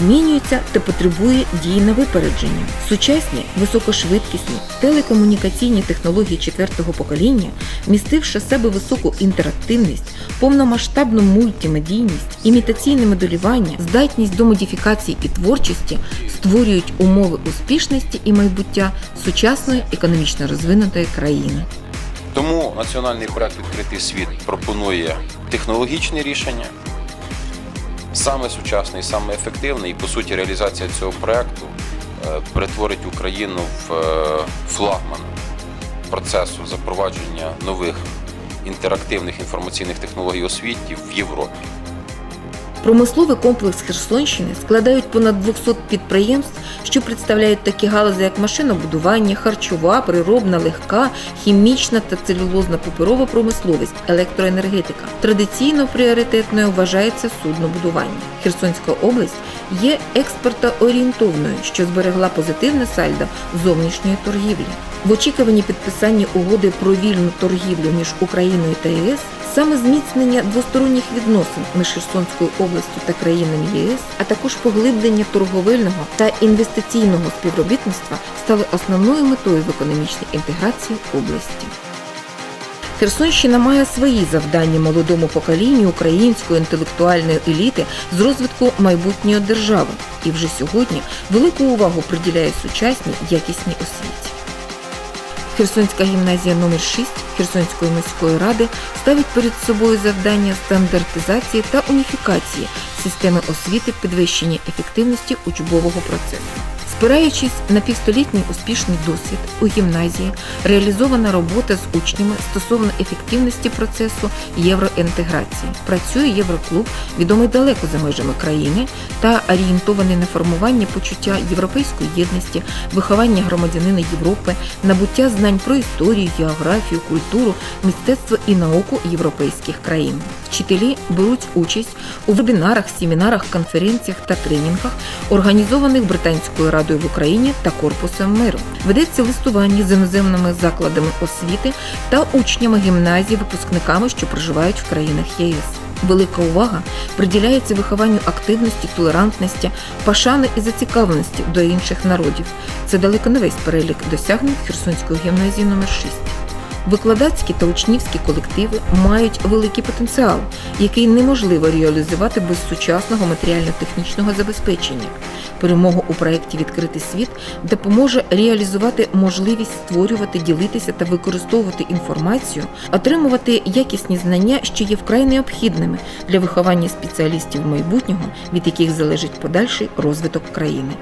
змінюється та потребує дій на випередження. Сучасні високошвидкісні телекомунікаційні технології четвертого покоління, вмістивши в себе високу інтерактивність, повномасштабну мультимедійність, імітаційне моделювання, здатність до модифікації і творчості, створюють умови успішності і майбуття сучасної економічно розвинутої країни. Тому національний проект Відкритий світ пропонує технологічне рішення, саме сучасний, саме ефективне. І по суті, реалізація цього проекту е, перетворить Україну в е, флагман процесу запровадження нових інтерактивних інформаційних технологій освіті в Європі. Промисловий комплекс Херсонщини складають понад 200 підприємств, що представляють такі галузі, як машинобудування, харчова, природна, легка, хімічна та целюлозна паперова промисловість, електроенергетика. Традиційно пріоритетною вважається суднобудування. Херсонська область є експортоорієнтовною, що зберегла позитивне сальдо зовнішньої торгівлі. В очікуванні підписання угоди про вільну торгівлю між Україною та ЄС саме зміцнення двосторонніх відносин між Херсонською областю та країнами ЄС, а також поглиблення торговельного та інвестиційного співробітництва стали основною метою в економічній інтеграції області. Херсонщина має свої завдання молодому поколінню української інтелектуальної еліти з розвитку майбутньої держави і вже сьогодні велику увагу приділяє сучасній якісній освіті. Херсонська гімназія номер 6 Херсонської міської ради ставить перед собою завдання стандартизації та уніфікації системи освіти підвищення ефективності учбового процесу. Спираючись на півстолітній успішний досвід у гімназії, реалізована робота з учнями стосовно ефективності процесу євроінтеграції. Працює Євроклуб, відомий далеко за межами країни та орієнтований на формування почуття європейської єдності, виховання громадянина Європи, набуття знань про історію, географію, культуру, мистецтво і науку європейських країн. Вчителі беруть участь у вебінарах, семінарах, конференціях та тренінгах, організованих Британською радою в Україні та Корпусом миру. Ведеться листування з іноземними закладами освіти та учнями гімназії, випускниками, що проживають в країнах ЄС. Велика увага приділяється вихованню активності, толерантності, пашани і зацікавленості до інших народів. Це далеко не весь перелік досягнень Херсонської гімназії номер 6 Викладацькі та учнівські колективи мають великий потенціал, який неможливо реалізувати без сучасного матеріально-технічного забезпечення. Перемога у проєкті Відкритий світ допоможе реалізувати можливість створювати, ділитися та використовувати інформацію, отримувати якісні знання, що є вкрай необхідними для виховання спеціалістів майбутнього, від яких залежить подальший розвиток країни.